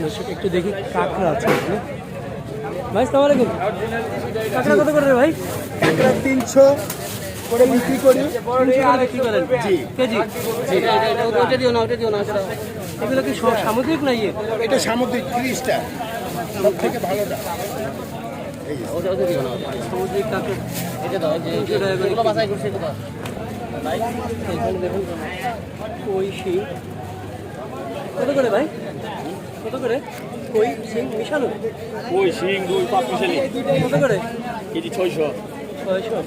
দর্শক একটু দেখি কাঁকড়া আছে ভাই সালাম আলাইকুম। কাঁকড়া কত করে রে ভাই? একটা তিনশো করে বিক্রি করি। বিক্রি করেন জি। কেজি? ওটা দিও না ওটা দিও না এগুলো কি সামুদ্রিক না ইয়ে? এটা সামুদ্রিক তিরিশটা। সব থেকে ভালোটা। ওটা ওটা দিও না সামুদ্রিক কাঁকড়া। এটা দাও যে করছে দেখুন। কই কত করে ভাই? কত করে? কই শিং মিশানো কই শিং দুই পাঁচ মিশালি। কত করে? কেজি ছয়শো। ছয়শো।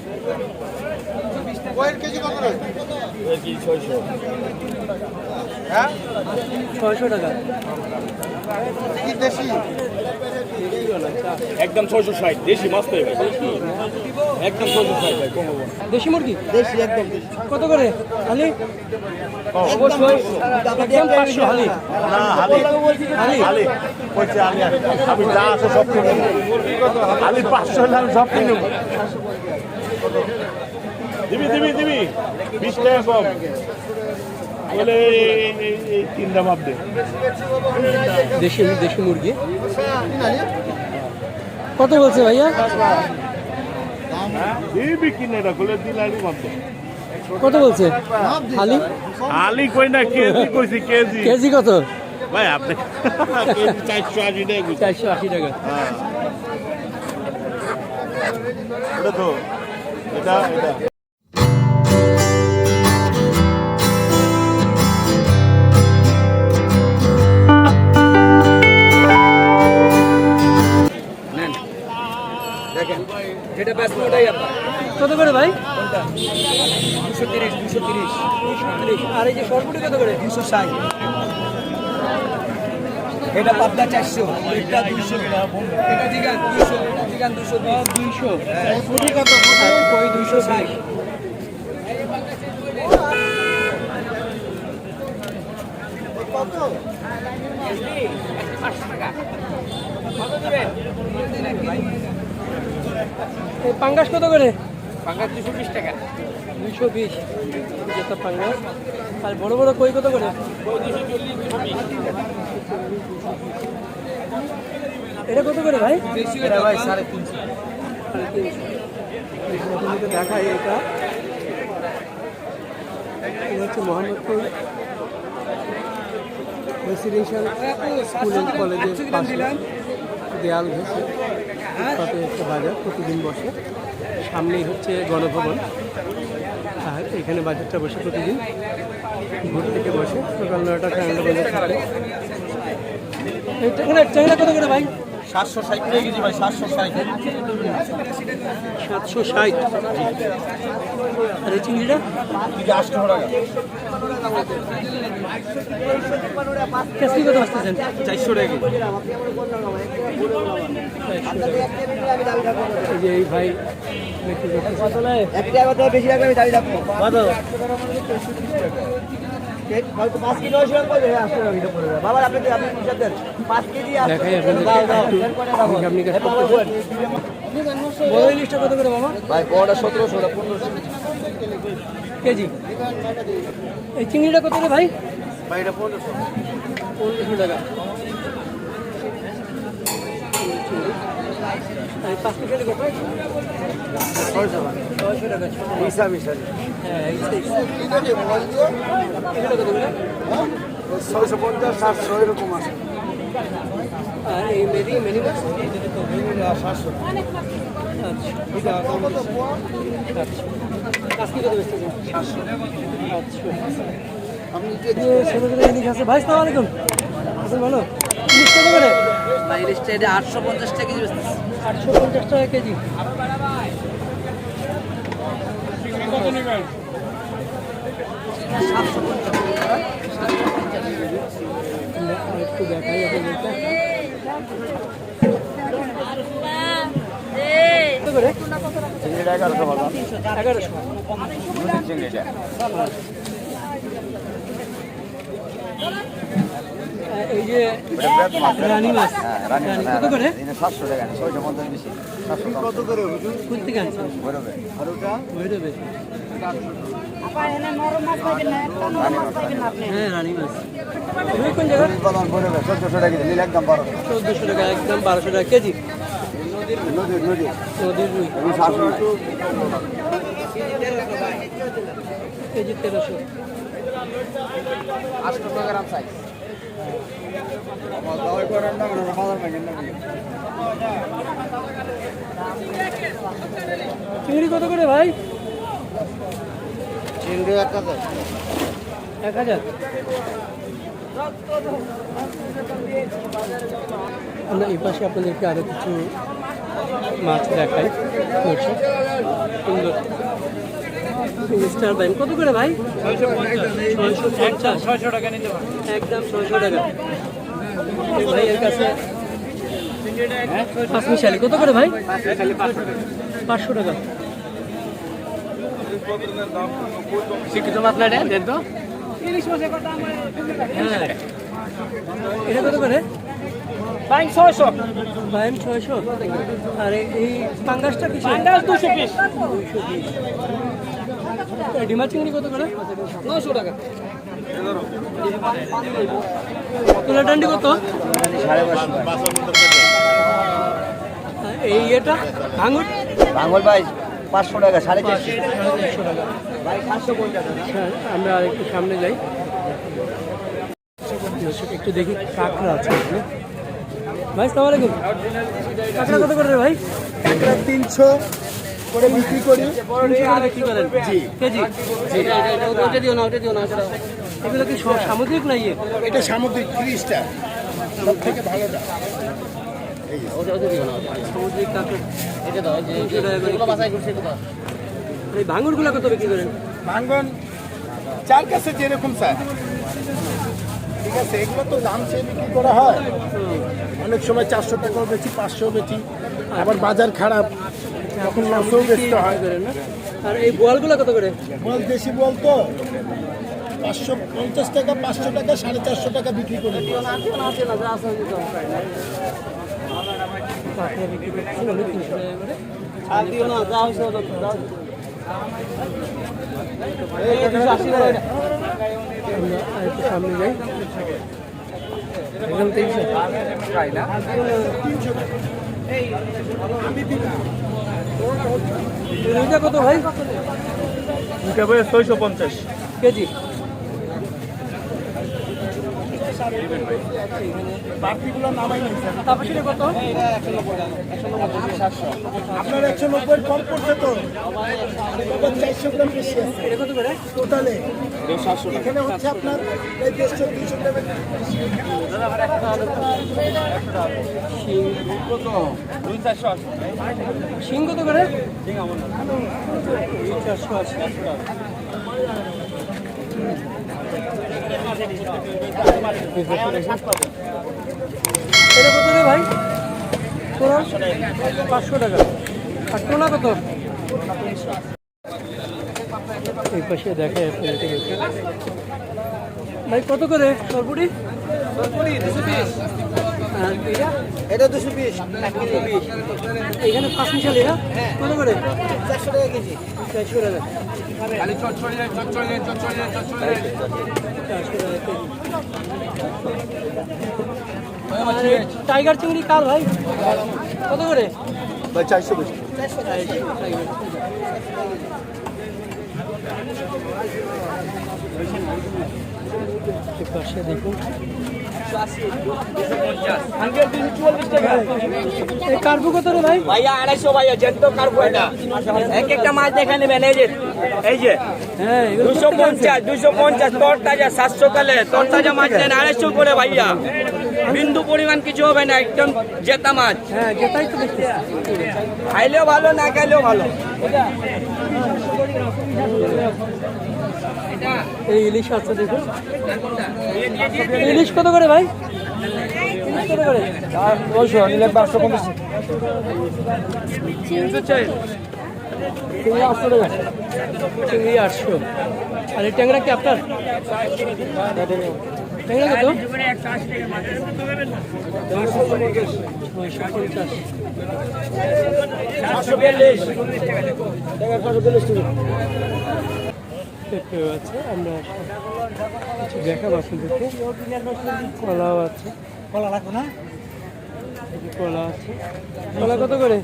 কয়ের কেজি কত করে? এর কেজি ছয়শো। হ্যাঁ? ছয়শো টাকা। কি দেশি? একদম ছয়শো ষাট দেশি মাছ তো একদম ছয়শো ষাট ভাই কমবো দেশি মুরগি? দেশি একদম কত করে? হালি? অবশ্যই। একদম পাঁচশো হালি। না হালি। হালি? হালি। কইছে আমি আমি যা আছে সব কিনে নেব। হালি পাঁচশো হলে আমি সব কিনে নেব। দিবি দিবি দিবি। বিশ টাকা কম। বলে এই- এই- এই তিনটা মাপ দে। দেশি দেশি মুরগি? কত বলছে ভাইয়া? কত বলছে? আলি আলি কই না কেজি কইছি কেজি। কেজি কত? ভাই আপনি কেজি চারশো আশি টাকা। চারশো আশি টাকা। হ্যাঁ। তো এটা এটা। যেটা ব্যস্ত ওটাই আপনার। কত করে ভাই? দুশো তিরিশ দুশো তিরিশ। আর এই যে সরপুটি কত করে? দুশো ষাট। এটা পাবদা চারশো এটা দুইশো এটা জিগান দুইশো এটা জিগান দুশো দুইশো ফুটি কত? কই দুইশো ষাট। এই পাঙ্গাস কত করে? পাঙ্গাস দুশো বিশ টাকা। দুশো বিশ। যেটা পাঙ্গাস। আর বড় বড় কই কত করে? এটা কত করে ভাই? এটা ভাই সাড়ে তিনশো। দেখাই এটা। এটা হচ্ছে মোহাম্মদপুর রেসিডেন্সিয়াল স্কুল কলেজের পাশে। দেয়াল ঘেঁষে ফুটপাতে একটা বাজার প্রতিদিন বসে। সামনেই হচ্ছে গণভবন। আর এখানে বাজারটা বসে প্রতিদিন। ভোর থেকে বসে। সকাল নয়টা সাড়ে নটা থাকে। ট্যাংরা কত করে ভাই? সাতশো ষাট কেজি ভাই সাতশো ষাট। সাতশো ষাট। আর এই চিংড়িটা? আটশো টাকা কত আসতেছেন? চারশো টাকা যে এই ভাই বেশি আমি দাবি রাখব। কত? পাঁচ কেজি নয়শো টাকা করে আসতে হবে এটা পড়ে বাবা আপনি আপনি বুঝতে দেন পাঁচ কেজি দেখাই আপনাদেরকে একটু হিসাব নিকাশ করতেছে বড় ইলিশটা কত করে বাবা? ভাই বড়টা সতেরোশো পনেরোশো। কেজি? এই চিংড়িটা কত করে ভাই ভাই এটা পনেরোশো পনেরোশো টাকা ছয়শো হ্যাঁ পঞ্চাশ সাতশো এরকম আছে আর এই মেরি মেরি বক্স সাতশো আচ্ছা আচ্ছা আজকে কত আচ্ছা ভাই সালাম আলাইকুম ভালো আটশো পঞ্চাশ টাকা কেজি। আটশো পঞ্চাশ টাকা কেজি একটু দেখাই করে? চিংড়িটা এগারোশো বাজার এগারোশো চিংড়িটা এই যে রানী মাছ। রানী কত করে? সাতশো টাকা ছয়শো পঞ্চাশ বেশি কত করে কোন থেকে আনছেন? আর ওটা ভৈরবে। হ্যাঁ রানী মাছ। কোন জায়গা চোদ্দশো টাকা একদম বারো চোদ্দোশো টাকা একদম বারোশো টাকা কেজি। নদীর রুই কেজি তেরোশো চিংড়ি কত করে ভাই? চিংড়ি এক হাজার এক হাজার। আমরা এই পাশে আপনাদেরকে আরও কিছু মাছ দেখাই। সুন্দর। স্টার কত করে ভাই? ছয়শো পঞ্চাশ। ছয়শো টাকা নিতে একদম ছয়শো টাকা। ভাইয়ের কাছে পাঁচ মিশালি কত করে ভাই? পাঁচশো টাকা। শিক্ষিত মাত্রা দেন তো হ্যাঁ। এটা কত করে? বাইন ছয়শো। বাইন ছয়শো। আর এই- পাঙ্গাসটা কিছু পাঙ্গাস দুশো পিস দুইশো পিস ডিমা চিংড়ি কত করে? নশো টাকা। তোলা ডান্ডি কত? সাড়ে পাঁচশো আর এই এটা ভাঙুর ভাঙল ভাই পাঁচশো টাকা সাড়ে চারশো টাকা। আমরা একটু সামনে যাই। একটু দেখি কাঁকড়া আছে ভাই সালাম আলাইকুম। কাঁকড়া কত করে ভাই? একটা তিনশো করে বিক্রি করি। বিক্রি করেন? কেজি? এটা এটা এটা ওটা দিও না ওটা দিও না এগুলো কি সামুদ্রিক না ইয়ে? এটা সামুদ্রিক ত্রিশটা। সব থেকে ভালোটা সামুদ্রিক কাঁকড়া। এটা দাও যে এই কত বিক্রি করেন? ভাঙ্গন চার কাছে যেরকম ঠিক আছে এগুলো তো দাম চেয়ে বিক্রি করা হয়। অনেক সময় চারশো টাকাও বেশি পাঁচশো বেশি আবার বাজার খারাপ এখন লসও বেশি হয়। না আর এই বলগুলো কত করে? বল দেশি বল তো পাঁচশো পঞ্চাশ টাকা পাঁচশো টাকা সাড়ে চারশো টাকা বিক্রি করে সামনে যাই। একদম তিনশো রুইটা কত ভাই? ছয়শো পঞ্চাশ। কেজি? আপনার একশো নব্বই কম পড়ছে তো। চারশো গ্রাম বেশি আছে টোটালে এখানে হচ্ছে আপনার এই দেড়শো দুইশো গ্রামের শিং কত করে চারশো আশি এটা কত রে ভাই? তোরা? পাঁচশো টাকা। আর টোনা কত? এই পাশে আপনাদেরকে ভাই কত করে? সরপুরি আর এটা এটা দুশো পিস এখানে পাঁচ মিশালি না কত করে? চারশো টাকা কেজি। চারশো টাকা। টাইগার চিংড়ি কার ভাই? কত করে? চারশো বেশি। পাশে দেখুন এই কত রে ভাই? ভাইয়া আড়াইশো ভাইয়া এটা। এক একটা মাছ দেখে নেবেন এই যে এই যে। হ্যাঁ দুশো পঞ্চাশ দুশো পঞ্চাশ তোর তাজা সাতশো কালে তোর তাজা মাছ নেন আড়াইশো করে ভাইয়া। বিন্দু পরিমাণ কিছু হবে না একদম জেতা মাছ। হ্যাঁ তো দেখতে খাইলেও ভালো না খাইলেও ভালো। এই ইলিশ আছে দেখুন। ইলিশ কত করে ভাই? ইলিশ কত করে? নয়শো নিলে পাঁচশো পঞ্চাশ চিংড়ি আটশো টাকা। চিংড়ি আটশো। আর এই ট্যাংরা কি আপনার? পেঁপেও আছে আমরা কিছু দেখাবো আপনাদেরকে কলাও আছে। কলা লাগবে না কলা আছে কলা কত করে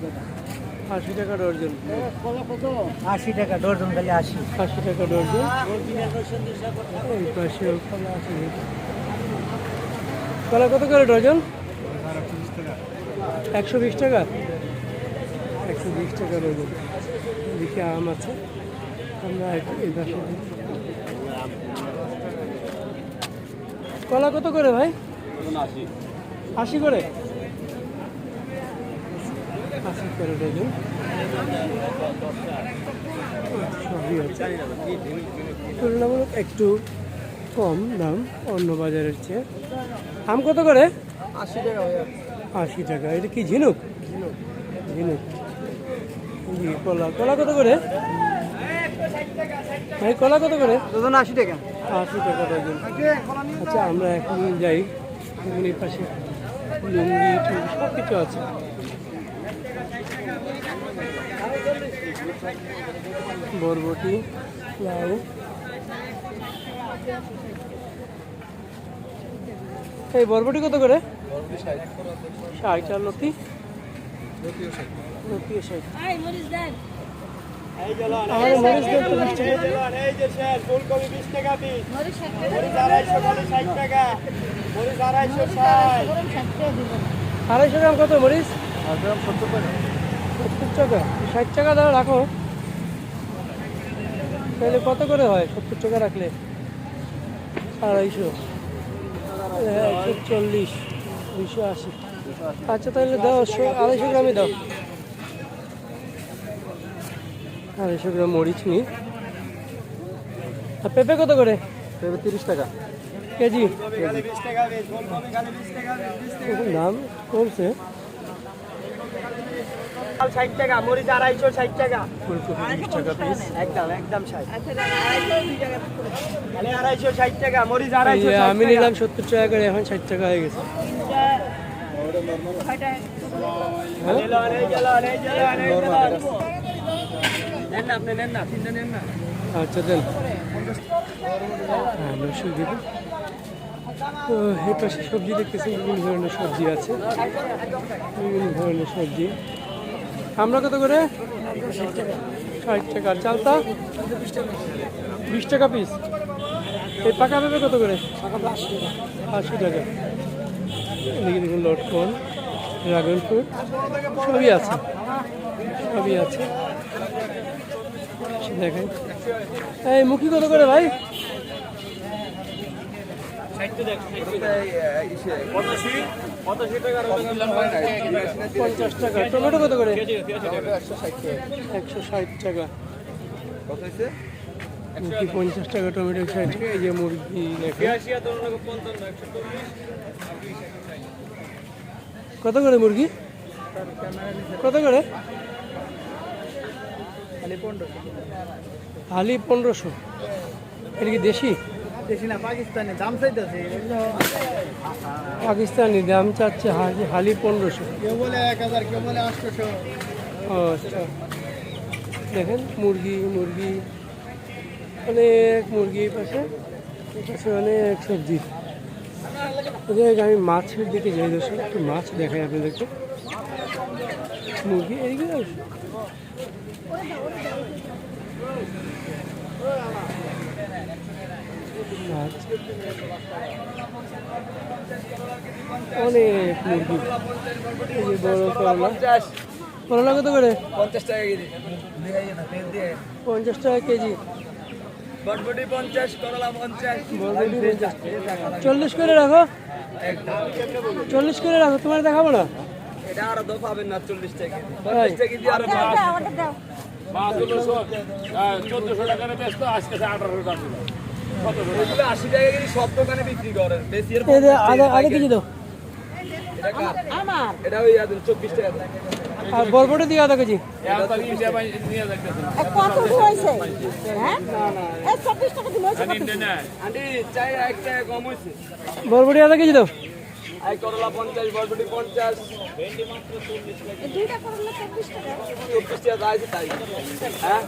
টাকা আশি টাকা ডর্জন। আশি টাকা ডর্জন খালি আশি। আশি টাকা ডর্জন। এই কলা আছে। কলা কত করে ডর্জন? একশো বিশ টাকা? একশো বিশ টাকা ডর্জন। এদিকে আম আছে। আমরা একটু এই পাশে কলা কত করে ভাই? আশি করে? ডজন সবই আছে। তুলনামূলক একটু কম দাম অন্য বাজারের চেয়ে। আম কত করে? আশি টাকা আশি টাকা। এটা কি ঝিনুক? ঝিনুক। জি, কলা। কলা কত করে? ভাই কলা কত করে? ডর্জন আশি টাকা। আশি টাকা ডজন আচ্ছা আমরা এখন যাই। পাশে। লুঙ্গি সব কিছু আছে। বরবটি লাউ। এই বরবটি কত করে? ষাট আর লতি? লতিও ষাট। এই মরিচ দেন। আমাদের মরিচ দেন তো বিশ টাকা এই যে স্যার ফুলকপি বিশ টাকা পিস। মরিচ আড়াইশো করে ষাট টাকা। মরিচ আড়াইশো ষাট। গরম আড়াইশো গ্রাম কত মরিচ? সত্তর টাকা ষাট টাকা দাও রাখো। তাহলে কত করে হয়? সত্তর টাকা রাখলে। আড়াইশো। একশো চল্লিশ দুইশো আশি। আচ্ছা তাহলে দাও আড়াইশো গ্রামই দাও। আড়াইশো গ্রাম মরিচ নি আর পেঁপে কত করে? পেঁপে তিরিশ টাকা। কেজি? টাকা টাকা দাম কমছে। টাকা ষাট টাকা মরিচ আড়াইশো ষাট টাকা। ফুলকপি বিশ টাকা পিস একদম একদম ষাট। খালি আড়াইশো ষাট টাকা মরিচ আড়াইশো আমি নিলাম সত্তর টাকা করে এখন ষাট টাকা হয়ে গেছে। আচ্ছা দেন। দিব। তো পাশে সবজি দেখতেছি বিভিন্ন ধরনের সবজি আছে। বিভিন্ন ধরনের সবজি। আমরা কত করে? ষাট টাকা। আর চালতা? বিশ টাকা পিস এই পাকা পেঁপে কত করে? আশি টাকা। এদিকে দেখুন লটকন ড্রাগন ফ্রুট সবই আছে। সবই আছে। দেখেন। এই মুখি কত করে ভাই? পঞ্চাশ টাকা। টমেটো কত করে? একশো ষাট টাকা। মুখি পঞ্চাশ টাকা টমেটো ষাট? টাকা এই যে মুরগি কত করে মুরগি? কত করে? হালি পনেরোশো। এটা কি দেশি? পাকিস্তানে দাম চাচ্ছে হালি পনেরোশো। কেউ বলে এক হাজার কেউ বলে আটশোশো। আচ্ছা। দেখেন মুরগি মুরগি। অনেক মুরগি পাশে। পাশে অনেক সবজি। আমি মাছের দিকে যাই দর্শক একটু মাছ দেখাই আপনাদেরকে। মুরগি এইগুলো মাছ অনেক মুরগি। বড় করলা। করলা কত করে? পঞ্চাশ টাকা কেজি। পঞ্চাশ টাকা কেজি। বটবটি পঞ্চাশ করলা পঞ্চাশ। বরবটি পঞ্চাশ। চল্লিশ করে রাখো। চল্লিশ করে রাখো তোমার দেখাবো না? এটা আরও পাবেন না চল্লিশ টাকা? পঞ্চাশ টাকা কেজি আরও চোদ্দশো টাকার আজকে আঠারোশো টাকা। আর বরবটি দিয়ে আধা কেজি। কত হয়েছে? হ্যাঁ? বরবটি আধা কেজি এই করলা পঞ্চাশ বরবটি পঞ্চাশ। চব্বিশ টাকা। আছে তাই। হ্যাঁ?